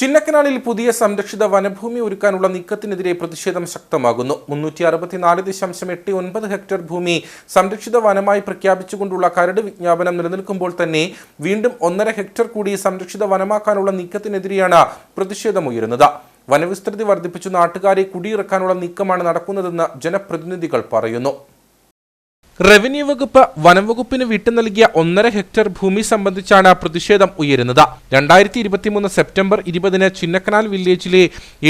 ചിന്നക്കനാലിൽ പുതിയ സംരക്ഷിത വനഭൂമി ഒരുക്കാനുള്ള നീക്കത്തിനെതിരെ പ്രതിഷേധം ശക്തമാകുന്നു. മുന്നൂറ്റി അറുപത്തിനാല് ദശാംശം എട്ട് ഒൻപത് ഹെക്ടർ ഭൂമി സംരക്ഷിത വനമായി പ്രഖ്യാപിച്ചുകൊണ്ടുള്ള കരട് വിജ്ഞാപനം നിലനിൽക്കുമ്പോൾ തന്നെ വീണ്ടും ഒന്നര ഹെക്ടർ കൂടി സംരക്ഷിത വനമാക്കാനുള്ള നീക്കത്തിനെതിരെയാണ് പ്രതിഷേധമുയരുന്നത് വനവിസ്തൃതി വർദ്ധിപ്പിച്ചു നാട്ടുകാരെ കുടിയിറക്കാനുള്ള നീക്കമാണ് നടക്കുന്നതെന്ന് ജനപ്രതിനിധികൾ പറയുന്നു. റവന്യൂ വകുപ്പ് വനംവകുപ്പിന് വിട്ടു നൽകിയ ഒന്നര ഹെക്ടർ ഭൂമി സംബന്ധിച്ചാണ് പ്രതിഷേധം ഉയരുന്നത്. രണ്ടായിരത്തി ഇരുപത്തിമൂന്ന് സെപ്റ്റംബർ ഇരുപതിന് ചിന്നക്കനാൽ വില്ലേജിലെ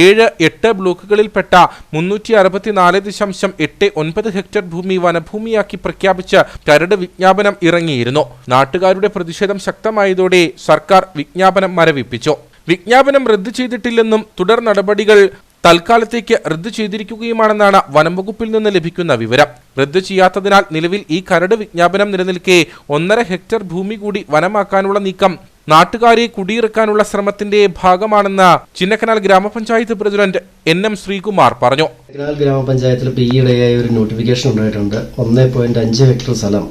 ഏഴ് എട്ട് ബ്ലോക്കുകളിൽപ്പെട്ട മുന്നൂറ്റി അറുപത്തിനാല് ദശാംശം എട്ട് ഒൻപത് ഹെക്ടർ ഭൂമി വനഭൂമിയാക്കി പ്രഖ്യാപിച്ച് കരട് വിജ്ഞാപനം ഇറങ്ങിയിരുന്നു. നാട്ടുകാരുടെ പ്രതിഷേധം ശക്തമായതോടെ സർക്കാർ വിജ്ഞാപനം മരവിപ്പിച്ചു. വിജ്ഞാപനം റദ്ദു ചെയ്തിട്ടില്ലെന്നും തുടർ നടപടികൾ തൽക്കാലത്തേക്ക് റദ്ദു ചെയ്തിരിക്കുകയുമാണെന്നാണ് വനം വകുപ്പിൽ നിന്ന് ലഭിക്കുന്ന വിവരം. റദ്ദു ചെയ്യാത്തതിനാൽ നിലവിൽ ഈ കരട് വിജ്ഞാപനം നിലനിൽക്കെ ഒന്നര ഹെക്ടർ ഭൂമി കൂടി വനമാക്കാനുള്ള നീക്കം നാട്ടുകാരെ കുടിയിറക്കാനുള്ള ശ്രമത്തിന്റെ ഭാഗമാണെന്ന് ചിന്നക്കനാൽ ഗ്രാമപഞ്ചായത്ത് പ്രസിഡന്റ് എൻ എം ശ്രീകുമാർ പറഞ്ഞു. ചിന്നക്കനാൽ ഗ്രാമപഞ്ചായത്തിൽ ഇപ്പോൾ ഈയിടെയായി ഒരു നോട്ടിഫിക്കേഷൻ ഉണ്ടായിട്ടുണ്ട്. ഒന്നേ പോയിന്റ് അഞ്ച് ഹെക്ടർ സ്ഥലം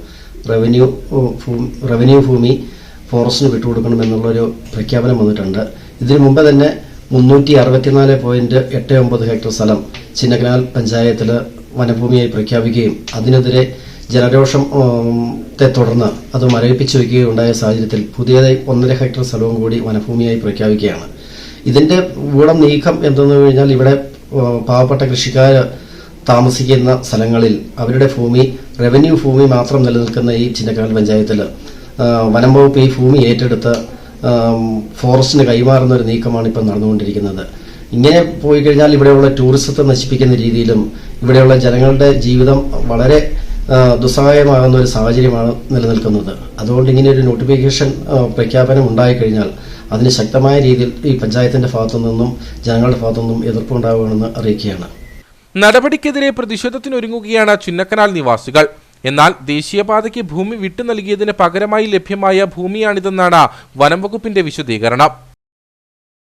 റവന്യൂ റവന്യൂ ഭൂമി ഫോറസ്റ്റിന് വിട്ടുകൊടുക്കണമെന്നുള്ളൊരു പ്രഖ്യാപനം വന്നിട്ടുണ്ട്. ഇതിനു മുമ്പ് തന്നെ മുന്നൂറ്റി അറുപത്തിനാല് പോയിന്റ് എട്ട് ഒമ്പത് ഹെക്ടർ സ്ഥലം ചിന്നക്കനാൽ പഞ്ചായത്തിൽ വനഭൂമിയായി പ്രഖ്യാപിക്കുകയും അതിനെതിരെ ജനരോഷം ത്തെ തുടർന്ന് അത് മരവിപ്പിച്ചു വയ്ക്കുകയുണ്ടായ സാഹചര്യത്തിൽ പുതിയതായി ഒന്നര ഹെക്ടർ സ്ഥലവും കൂടി വനഭൂമിയായി പ്രഖ്യാപിക്കുകയാണ്. ഇതിന്റെ ഗുണം നീക്കം എന്തെന്ന് കഴിഞ്ഞാൽ ഇവിടെ പാവപ്പെട്ട കൃഷിക്കാർ താമസിക്കുന്ന സ്ഥലങ്ങളിൽ അവരുടെ ഭൂമി റവന്യൂ ഭൂമി മാത്രം നിലനിൽക്കുന്ന ഈ ചിന്നക്കാൽ പഞ്ചായത്തിൽ വനം വകുപ്പ് ഈ ഭൂമി ഏറ്റെടുത്ത് ഫോറസ്റ്റിന് കൈമാറുന്ന ഒരു നീക്കമാണ് ഇപ്പം നടന്നുകൊണ്ടിരിക്കുന്നത്. ഇങ്ങനെ പോയി കഴിഞ്ഞാൽ ഇവിടെയുള്ള ടൂറിസത്തെ നശിപ്പിക്കുന്ന രീതിയിലും ഇവിടെയുള്ള ജനങ്ങളുടെ ജീവിതം വളരെ ദുസ്സഹായമാകുന്ന ഒരു സാഹചര്യമാണ് നിലനിൽക്കുന്നത്. അതുകൊണ്ട് ഇങ്ങനെ ഒരു നോട്ടിഫിക്കേഷൻ പ്രഖ്യാപനം ഉണ്ടായിക്കഴിഞ്ഞാൽ അതിന് ശക്തമായ രീതിയിൽ ഈ പഞ്ചായത്തിന്റെ ഭാഗത്തു നിന്നും ജനങ്ങളുടെ ഭാഗത്തു നിന്നും എതിർപ്പുണ്ടാവുകയാണെന്ന് അറിയിക്കുകയാണ്. നടപടിക്കെതിരെ പ്രതിഷേധത്തിനൊരുങ്ങുകയാണ് ചിന്നക്കനാൽ നിവാസികൾ. എന്നാൽ ദേശീയപാതയ്ക്ക് ഭൂമി വിട്ടു നൽകിയതിന് പകരമായി ലഭ്യമായ ഭൂമിയാണിതെന്നാണ് വനം വകുപ്പിന്റെ വിശദീകരണം.